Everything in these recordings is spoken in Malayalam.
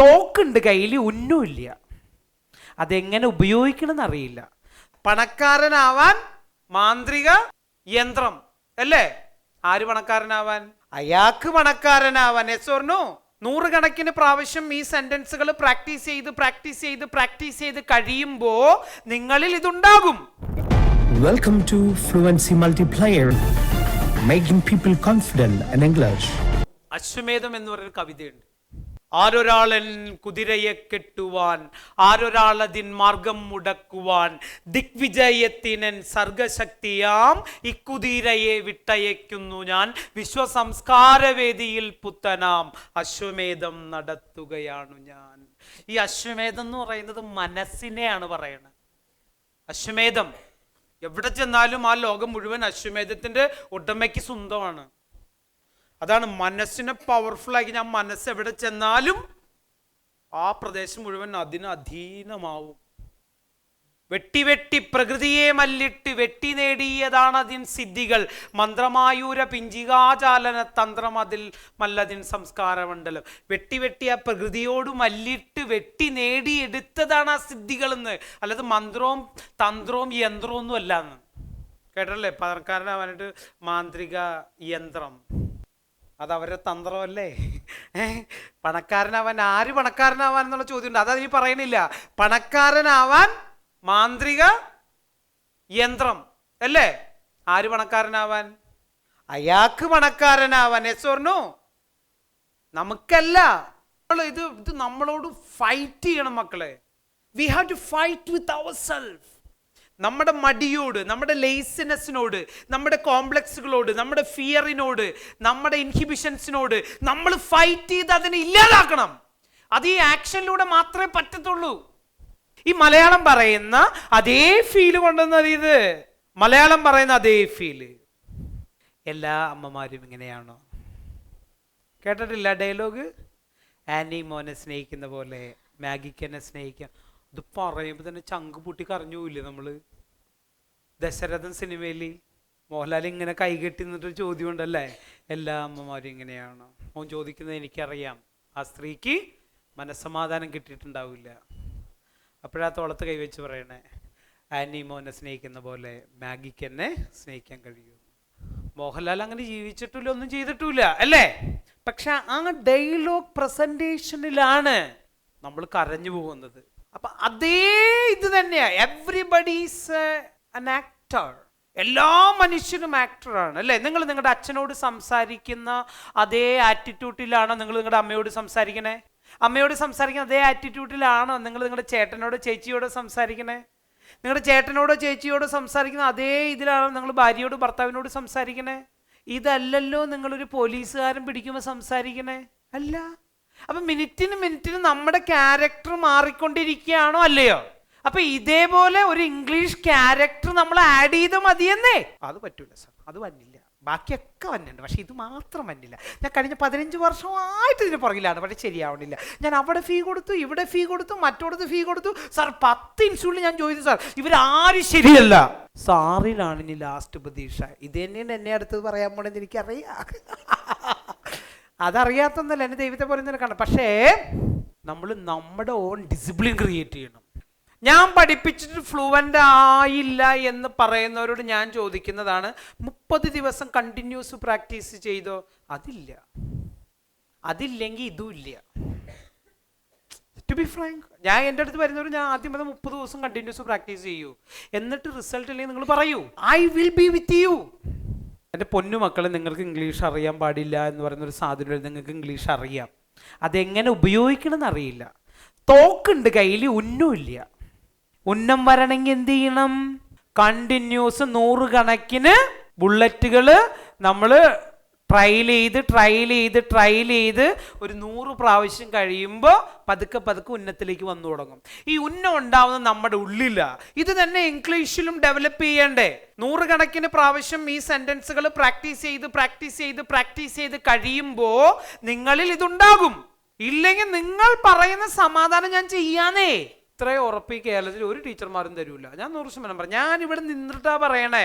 തോക്കുണ്ട് കയ്യിൽ ഉന്നുമില്ല അതെങ്ങനെ ഉപയോഗിക്കണമെന്ന് അറിയില്ല. പണക്കാരനാവാൻ മാന്ത്രിക യന്ത്രം അല്ലേ? ആര് പണക്കാരനാവാൻ? അയാൾക്ക് പണക്കാരനാവാൻ. എസ് ഓർണു നൂറുകണക്കിന് പ്രാവശ്യം ഈ സെന്റൻസുകൾ പ്രാക്ടീസ് ചെയ്ത് പ്രാക്ടീസ് ചെയ്ത് പ്രാക്ടീസ് ചെയ്ത് കഴിയുമ്പോ നിങ്ങളിൽ ഇതുണ്ടാകും. Welcome to fluency multiplier making people confident in English അശ്വമേധം എന്ന് പറയുന്ന കവിതയുണ്ട്. ആരൊരാളൻ കുതിരയെ കെട്ടുവാൻ ആരൊരാളതിൻ മാർഗം മുടക്കുവാൻ ദിഗ്വിജയത്തിനൻ സർഗശക്തിയാം ഇക്കുതിരയെ വിട്ടയക്കുന്നു ഞാൻ. വിശ്വസംസ്കാരവേദിയിൽ പുത്തനാം അശ്വമേധം നടത്തുകയാണ് ഞാൻ. ഈ അശ്വമേധം എന്ന് പറയുന്നത് മനസ്സിനെയാണ് പറയുന്നത് അശ്വമേധം. എവിടെ ചെന്നാലും ആ ലോകം മുഴുവൻ അശ്വമേധത്തിന്റെ ഉടമയ്ക്ക് സ്വന്തമാണ്. അതാണ് മനസ്സിനെ പവർഫുള്ളാക്കി ഞാൻ മനസ്സ് എവിടെ ചെന്നാലും ആ പ്രദേശം മുഴുവൻ അതിന് അധീനമാവും വെട്ടി വെട്ടി പ്രകൃതിയെ മല്ലിട്ട് വെട്ടി നേടിയതാണ് അതിൻ സിദ്ധികൾ. മന്ത്രമായൂര പിഞ്ചികാചാലന തന്ത്രം അതിൽ മല്ലതിൻ സംസ്കാരമണ്ഡലം. വെട്ടി വെട്ടി ആ പ്രകൃതിയോട് മല്ലിട്ട് വെട്ടി നേടിയെടുത്തതാണ് ആ സിദ്ധികൾ എന്ന് അല്ലാതെ മന്ത്രവും തന്ത്രവും യന്ത്രവും ഒന്നും അല്ല എന്ന് കേട്ടല്ലേ? പണക്കാരനാവാനായിട്ട് മാന്ത്രിക യന്ത്രം. അത് അവരുടെ തന്ത്രമല്ലേ പണക്കാരനാവാൻ ആര് പണക്കാരനാവാൻ എന്നുള്ള ചോദ്യമുണ്ട്. അത് അതിന് പറയണില്ല. പണക്കാരനാവാൻ മാന്ത്രിക യന്ത്രം. അല്ലേ? ആര് പണക്കാരനാവാൻ? അയാൾക്ക് പണക്കാരനാവാൻ. എസ് പറഞ്ഞു നമുക്കല്ല. ഇത് ഇത് നമ്മളോട് ഫൈറ്റ് ചെയ്യണം മക്കളെ. We have to fight with our self നമ്മുടെ മടിയോട് നമ്മുടെ ലേസിനെസ്സിനോട് നമ്മുടെ കോംപ്ലക്സുകളോട് നമ്മുടെ ഫിയറിനോട് നമ്മുടെ ഇൻഹിബിഷൻസിനോട് നമ്മൾ ഫൈറ്റ് ചെയ്ത് അതിനെ ഇല്ലാതാക്കണം. അത് ഈ ആക്ഷനിലൂടെ മാത്രമേ പറ്റത്തുള്ളൂ. ഈ മലയാളം പറയുന്ന അതേ ഫീൽ കൊണ്ടുവന്നത് ഇത്. മലയാളം പറയുന്ന അതേ ഫീൽ എല്ലാ അമ്മമാരും ഇങ്ങനെയാണോ? കേട്ടിട്ടില്ല ഡയലോഗ് ആന്റി മോനെ സ്നേഹിക്കുന്ന പോലെ മാഗിക്ക് എന്നെ സ്നേഹിക്കാം ഇത് പറയുമ്പോൾ തന്നെ ചങ്ക് പൊട്ടി പോയില്ലേ നമ്മൾ? ദശരഥൻ സിനിമയിൽ മോഹൻലാൽ ഇങ്ങനെ കൈകെട്ടി നിന്നിട്ടൊരു ചോദ്യം ഉണ്ടല്ലേ? എല്ലാ അമ്മമാരും ഇങ്ങനെയാണ്? മോൻ ചോദിക്കുന്നത് എനിക്കറിയാം. ആ സ്ത്രീക്ക് മനസ്സമാധാനം കിട്ടിയിട്ടുണ്ടാവില്ല. അപ്പോഴാ തോളത്ത് കൈവച്ച് പറയണേ ആനി മോനെ സ്നേഹിക്കുന്ന പോലെ മാഗിക്ക് എന്നെ സ്നേഹിക്കാൻ കഴിയും. മോഹൻലാൽ അങ്ങനെ ജീവിച്ചിട്ടില്ല ഒന്നും ചെയ്തിട്ടില്ല അല്ലേ? പക്ഷെ ആ ഡയലോഗ് പ്രസന്റേഷനിലാണ് നമ്മൾ കരഞ്ഞു പോകുന്നത്. അപ്പൊ അതേ ഇത് തന്നെയാ. എവ്രിബഡീസ് ആക്ടർ എല്ലാ മനുഷ്യരും ആക്ടറാണ് അല്ലേ? നിങ്ങൾ നിങ്ങളുടെ അച്ഛനോട് സംസാരിക്കുന്ന അതേ ആറ്റിറ്റ്യൂഡിലാണോ നിങ്ങൾ നിങ്ങളുടെ അമ്മയോട് സംസാരിക്കണേ? അമ്മയോട് സംസാരിക്കുന്ന അതേ ആറ്റിറ്റ്യൂഡിലാണോ നിങ്ങൾ നിങ്ങളുടെ ചേട്ടനോട് ചേച്ചിയോട് സംസാരിക്കണേ? നിങ്ങളുടെ ചേട്ടനോടോ ചേച്ചിയോടോ സംസാരിക്കുന്ന അതേ ഇതിലാണോ നിങ്ങൾ ഭാര്യയോട് ഭർത്താവിനോട് സംസാരിക്കണേ? ഇതല്ലല്ലോ നിങ്ങളൊരു പോലീസുകാരൻ പിടിക്കുമ്പോൾ സംസാരിക്കണേ? അല്ല. അപ്പൊ മിനിറ്റിന് മിനിറ്റിന് നമ്മുടെ ക്യാരക്ടർ മാറിക്കൊണ്ടിരിക്കുകയാണോ അല്ലയോ? അപ്പൊ ഇതേപോലെ ഒരു ഇംഗ്ലീഷ് ക്യാരക്ടർ നമ്മൾ ആഡ് ചെയ്ത് മതിയെന്നേ. അത് പറ്റൂല സാർ അത് വന്നില്ല. ബാക്കിയൊക്കെ വന്നിട്ടുണ്ട്. പക്ഷെ ഇത് മാത്രം വന്നില്ല. ഞാൻ കഴിഞ്ഞ പതിനഞ്ച് വർഷമായിട്ട് ഇതിന് പുറകിലാണ്. പക്ഷേ ശരിയാവണില്ല. ഞാൻ അവിടെ ഫീ കൊടുത്തു ഇവിടെ ഫീ കൊടുത്തു മറ്റോടത്ത് ഫീ കൊടുത്തു. സാർ പത്ത് ഇൻസ്റ്റിറ്റ്യൂട്ടിൽ ഞാൻ ചോദിച്ചു സാർ ഇവരാരും ശരിയല്ല. സാറിലാണ് ഇനി ലാസ്റ്റ് പ്രതീക്ഷ. ഇത് തന്നെയാണ് എന്നെ അടുത്തത് പറയാൻ പോണെന്ന് എനിക്കറിയാം. അതറിയാത്തൊന്നല്ല എന്നെ ദൈവത്തെ പോലെ തന്നെ കാണാം പക്ഷേ നമ്മൾ നമ്മുടെ ഓൺ ഡിസിപ്ലിൻ ക്രിയേറ്റ് ചെയ്യണം. ഞാൻ പഠിപ്പിച്ചിട്ട് ഫ്ലുവന്റ് ആയില്ല എന്ന് പറയുന്നവരോട് ഞാൻ ചോദിക്കുന്നതാണ് മുപ്പത് ദിവസം കണ്ടിന്യൂസ് പ്രാക്ടീസ് ചെയ്തോ? അതില്ല. അതില്ലെങ്കിൽ ഇതും ഇല്ല. ടു ബി ഫ്രാങ്ക് ഞാൻ എന്റെ അടുത്ത് വരുന്നവർ ഞാൻ ആദ്യം അത് മുപ്പത് ദിവസം കണ്ടിന്യൂസ് പ്രാക്ടീസ് ചെയ്യൂ. എന്നിട്ട് റിസൾട്ട് ഇല്ലെങ്കിൽ നിങ്ങൾ പറയൂ. I will be with you എന്റെ പൊന്നു മക്കളെ നിങ്ങൾക്ക് ഇംഗ്ലീഷ് അറിയാൻ പാടില്ല എന്ന് പറയുന്ന ഒരു സാധനം നിങ്ങൾക്ക് ഇംഗ്ലീഷ് അറിയാം. അതെങ്ങനെ ഉപയോഗിക്കണം എന്നറിയില്ല തോക്കുണ്ട് കയ്യിൽ ഉന്നുമില്ല ഉന്നം വരണമെങ്കിൽ എന്ത് ചെയ്യണം? കണ്ടിന്യൂസ് നൂറുകണക്കിന് ബുള്ളറ്റുകൾ നമ്മൾ ട്രയൽ ചെയ്ത് ട്രയൽ ചെയ്ത് ട്രയൽ ചെയ്ത് ഒരു നൂറ് പ്രാവശ്യം കഴിയുമ്പോൾ പതുക്കെ പതുക്കെ ഉന്നത്തിലേക്ക് വന്നു തുടങ്ങും. ഈ ഉന്നം ഉണ്ടാവുന്നത് നമ്മുടെ ഉള്ളില. ഇത് തന്നെ ഇംഗ്ലീഷിലും ഡെവലപ്പ് ചെയ്യണ്ടേ. നൂറുകണക്കിന് പ്രാവശ്യം ഈ സെന്റൻസുകൾ പ്രാക്ടീസ് ചെയ്ത് പ്രാക്ടീസ് ചെയ്ത് പ്രാക്ടീസ് ചെയ്ത് കഴിയുമ്പോൾ നിങ്ങളിൽ ഇതുണ്ടാകും. ഇല്ലെങ്കിൽ നിങ്ങൾ പറയുന്ന സമാധാനം ഞാൻ ചെയ്യാന്നേ. ഇത്രയും ഉറപ്പ് ഈ കേരളത്തിൽ ഒരു ടീച്ചർമാരും തരൂല. ഞാൻ നൂറ് ശതമാനം പറഞ്ഞു ഞാൻ ഇവിടെ നിന്നിട്ടാ പറയണേ.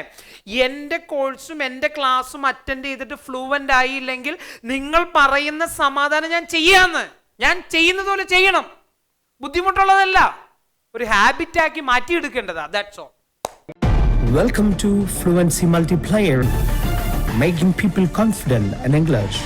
എന്റെ കോഴ്സും എന്റെ ക്ലാസ്സും അറ്റൻഡ് ചെയ്തിട്ട് ഫ്ലൂവന്റ് ആയില്ലെങ്കിൽ നിങ്ങൾ പറയുന്ന സമാധാനം ഞാൻ ചെയ്യാന്ന്. ഞാൻ ചെയ്യുന്നത് പോലെ ചെയ്യണം. ബുദ്ധിമുട്ടുള്ളതല്ല. ഒരു ഹാബിറ്റാക്കി മാറ്റിയെടുക്കേണ്ടതാ. That's all welcome to fluency multiplier making people confident English